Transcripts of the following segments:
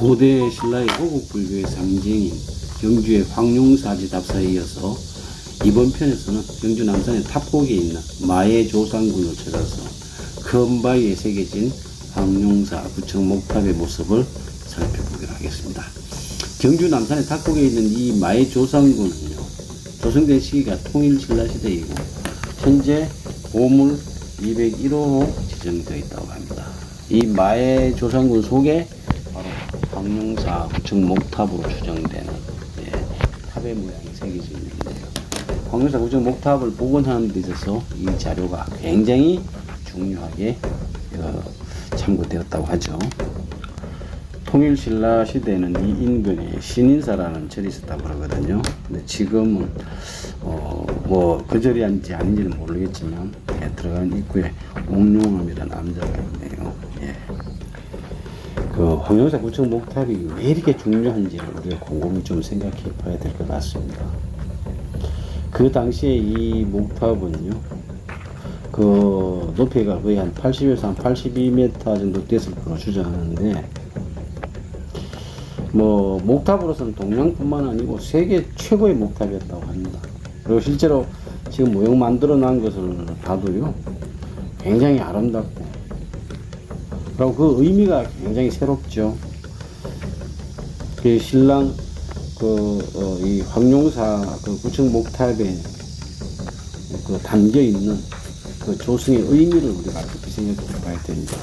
고대 신라의 호국 불교의 상징인 경주의 황룡사지 답사에 이어서 이번 편에서는 경주 남산의 탑곡에 있는 마의 조상군을 찾아서 큰 바위에 새겨진 황룡사 구청 목탑의 모습을 살펴보기로 하겠습니다. 경주 남산의 탑곡에 있는 이 마의 조상군은요, 조성된 시기가 통일신라시대이고, 현재 보물 201호로 지정되어 있다고 합니다. 이 마의 조상군 속에 황룡사 구청 목탑으로 추정되는 예, 탑의 모양이 새겨져 있는데요. 황룡사 구청 목탑을 복원하는 데 있어서 이 자료가 굉장히 중요하게 어, 참고되었다고 하죠. 통일신라 시대에는 이 인근에 신인사라는 절이 있었다고 그러거든요. 근데 지금은 어, 뭐그 절이인지 아닌지는 모르겠지만 예, 들어간 입구에 옥룡암이라는 암자가 있네요. 예. 그 황룡사 구청 목탑이 왜 이렇게 중요한지를 우리가 곰곰이 좀 생각해 봐야 될 것 같습니다. 그 당시에 이 목탑은요, 그 높이가 거의 한 80에서 한 82m 정도 됐을 거로 추정하는데, 뭐 목탑으로서는 동양뿐만 아니고 세계 최고의 목탑이었다고 합니다. 그리고 실제로 지금 모형 만들어 놓은 것을 봐도요, 굉장히 아름답고, 그리고 그 의미가 굉장히 새롭죠. 그 신랑 그, 어, 이 황룡사 그 구청 목탑에 그 담겨 있는 그 조승의 의미를 우리가 깊이 생각해 봐야 됩니다.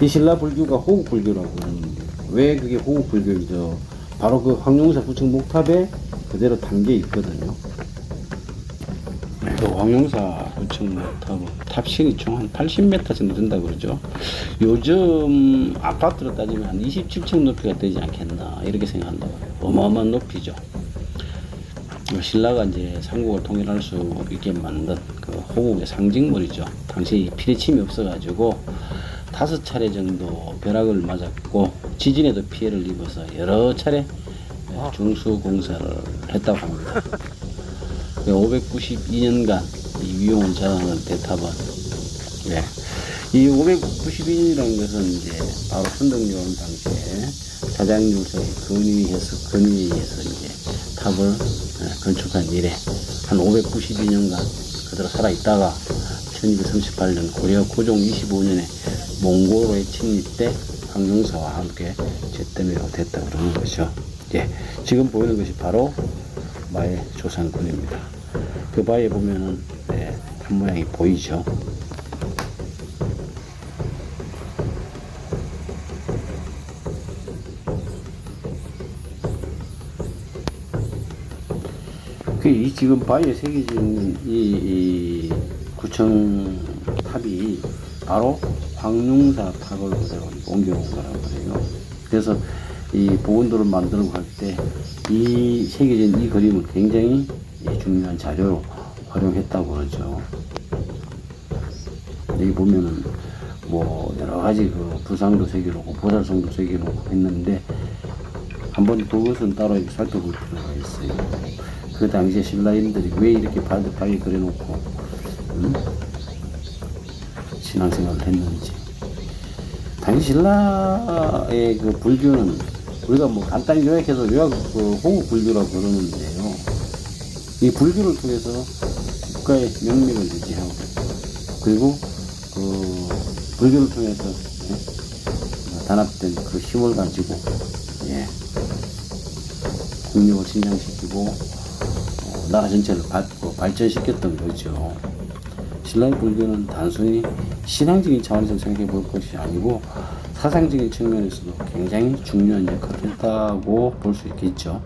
이 신라 불교가 호국 불교라고 하는데 왜 그게 호국 불교이죠? 바로 그 황룡사 구청 목탑에 그대로 담겨 있거든요. 구청 목탑은 탑실이 총 한 80m 정도 된다고 그러죠. 요즘 아파트로 따지면 한 27층 높이가 되지 않겠나 이렇게 생각한다고 해요. 어마어마한 높이죠. 뭐 신라가 이제 삼국을 통일할 수 있게 만든 그 호국의 상징물이죠. 당시 피리침이 없어가지고 다섯 차례 정도 벼락을 맞았고 지진에도 피해를 입어서 여러 차례 중수 공사를 했다고 합니다. 592년간 이 위용을 자랑하는 대탑은 예. 이 592년이라는 것은 이제 바로 선덕여왕 당시에 자장유서의 건의해서 건의해서 이제 탑을 예, 건축한 이래 한 592년간 그대로 살아 있다가 1238년 고려 고종 25년에 몽고로의 침입 때 황룡사와 함께 제때미로 됐다 그러는 거죠. 예. 지금 보이는 것이 바로 마의 조상군입니다. 그 바위에 보면은 네, 탑 모양이 보이죠. 그이 지금 바위에 있는 이, 이 구청 탑이 바로 황룡사 탑을 그대로 옮겨온 거라고 그래요. 그래서 이 보건도를 만들고 할 때 이 새겨진 이 그림은 굉장히 이 중요한 자료로 활용했다고 그러죠. 여기 보면은 뭐 여러 가지 그 부상도 새겨놓고 보살성도 새겨놓고 했는데 한번 그것은 따로 이렇게 살펴볼 필요가 있어요. 그 당시에 신라인들이 왜 이렇게 발듯하게 그려놓고 음? 신앙생활을 했는지 당시 신라의 그 불교는 우리가 뭐 간단히 요약해서 요약 그 호국 불교라고 그러는데요. 이 불교를 통해서 국가의 명맥을 유지하고 그리고 그 불교를 통해서 예, 단합된 그 힘을 가지고 예, 국력을 신장시키고 어, 나라 전체를 발, 어, 발전시켰던 거죠. 신라의 불교는 단순히 신앙적인 차원에서 생각해 볼 것이 아니고 사상적인 측면에서도 굉장히 중요한 역할을 했다고 볼 수 있겠죠.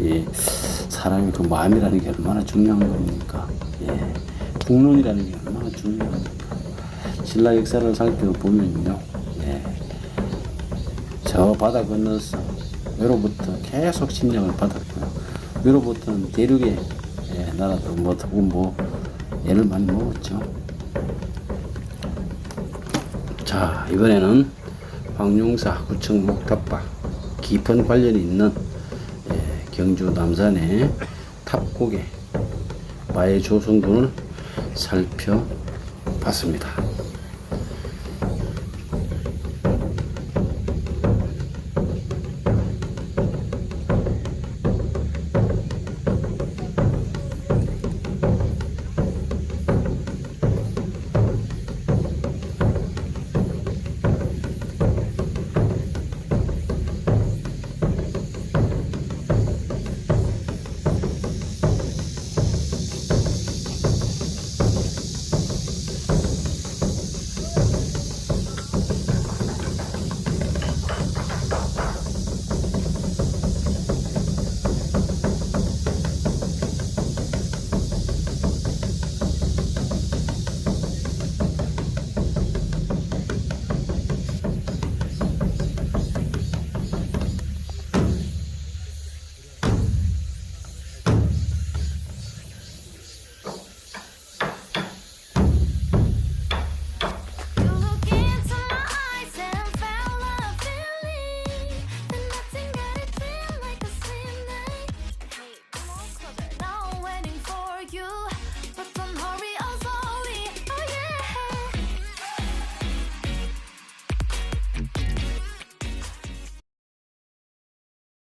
이 사람의 그 마음이라는 게 얼마나 중요한 겁니까? 예. 국론이라는 게 얼마나 중요합니까? 신라 역사를 살펴보면요. 예. 저 바다 건너서 외로부터 계속 침략을 받았고요. 외로부터는 대륙의 예, 나라도 뭐, 더고 뭐, 애를 많이 먹었죠. 자, 이번에는 황룡사 구청 목탑과 깊은 관련이 있는 예, 경주 남산의 탑곡의 마의 조성군을 살펴보겠습니다. 봤습니다.